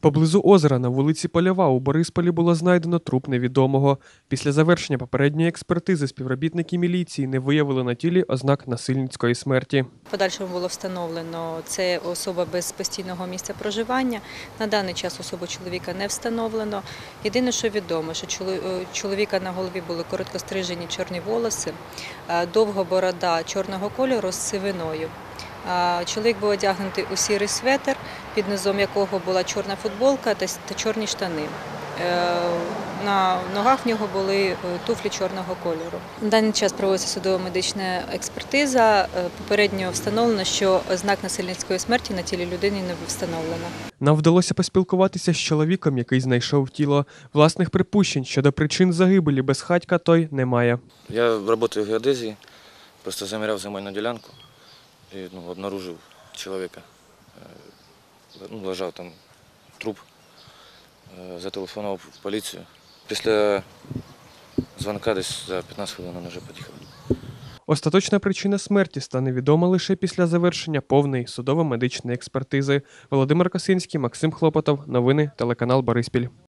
Поблизу озера на вулиці Польова у Борисполі було знайдено труп невідомого. Після завершення попередньої експертизи співробітники міліції не виявили на тілі ознак насильницької смерті. Подальшому було встановлено це особа без постійного місця проживання. На даний час особу чоловіка не встановлено. Єдине, що відомо, що е, чоловіка на голові були короткострижені чорні волоси, е, довга борода чорного кольору з сивиною. Чоловік був одягнутий у сірий светр, під низом якого була чорна футболка та чорні штани. Е, На ногах в нього були е, туфлі чорного кольору. На даний час проводиться судово медична експертиза. Е, Попередньо встановлено, що ознак насильницької смерті на тілі людини не встановлено. Нам вдалося поспілкуватися з чоловіком, який знайшов тіло. Власних припущень щодо причин загибелі безхатька той немає. Я работаю в геодезии, просто замерял земельную делянку и ну, обнаружил человека. Э, Ну, лежав там труп, Е, зателефонував в поліцію. Після дзвонка десь за 15 хвилин вони вже поїхали. Остаточна причина смерті стане відома лише після завершення повної судово-медичної експертизи. Володимир Косинський, Максим Хлопотов. Новини телеканал Бориспіль.